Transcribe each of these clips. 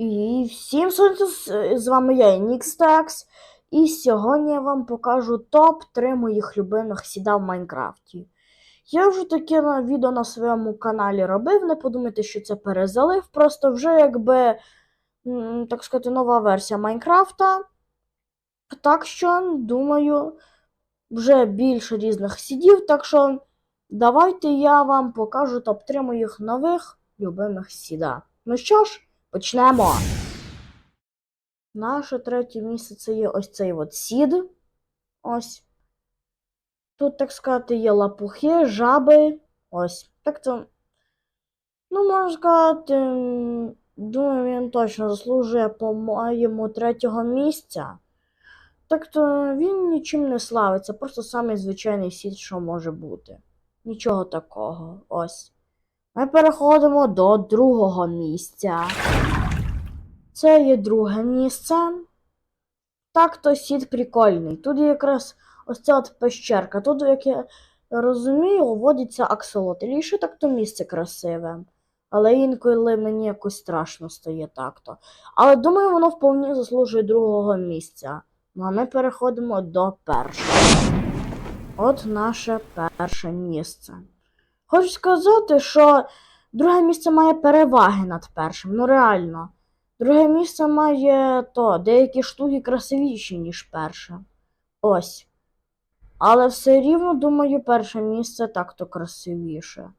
І всім сонцю з- вами я, Нікстекс. І сьогодні я вам покажу топ-3 моїх любимих сіда в Майнкрафті. Я вже таке відео на своєму каналі робив, не подумайте, що це перезалив, просто вже якби, так сказати, нова версія Майнкрафта. Так що, думаю, вже більше різних сідів, так що давайте я вам покажу топ-3 моїх нових любимих сіда. Ну що ж, почнемо. Наше третє місце це є ось цей от сід. Ось. Тут, так сказати, є лапухи, жаби. Ось. Так то. Ну, можна сказати, думаю, він точно заслужує, по-моєму, третього місця. Так то він нічим не славиться, просто самий звичайний сід, що може бути. Нічого такого. Ось. Ми переходимо до другого місця. Це є друге місце. Так, то сід прикольний. Тут якраз ось ця от пещерка. Тут, як я розумію, водяться аксолотлі. І ще так то місце красиве. Але інколи мені якось страшно стає так-то. Але думаю, воно вповні заслужує другого місця. Ну а ми переходимо до першого. От наше перше місце. Хочу сказати, що друге місце має переваги над першим. Ну реально. Друге місце має то, деякі штуки красивіші, ніж перше. Ось. Але все рівно, думаю, перше місце так-то красивіше.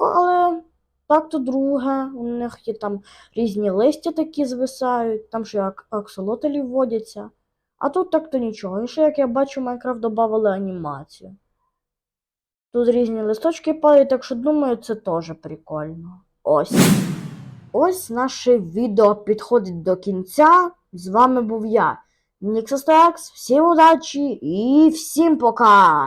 Але так-то друге, у них є там різні листя такі звисають, там ще ак- аксолотлі водяться. А тут так-то нічого. І ще, як я бачу, Майнкрафт додали анімацію. Тут різні листочки падають, так що думаю, це теж прикольно. Ось. Ось наше відео підходить до кінця. З вами був я, Ніксостекс. Всім удачі і всім пока!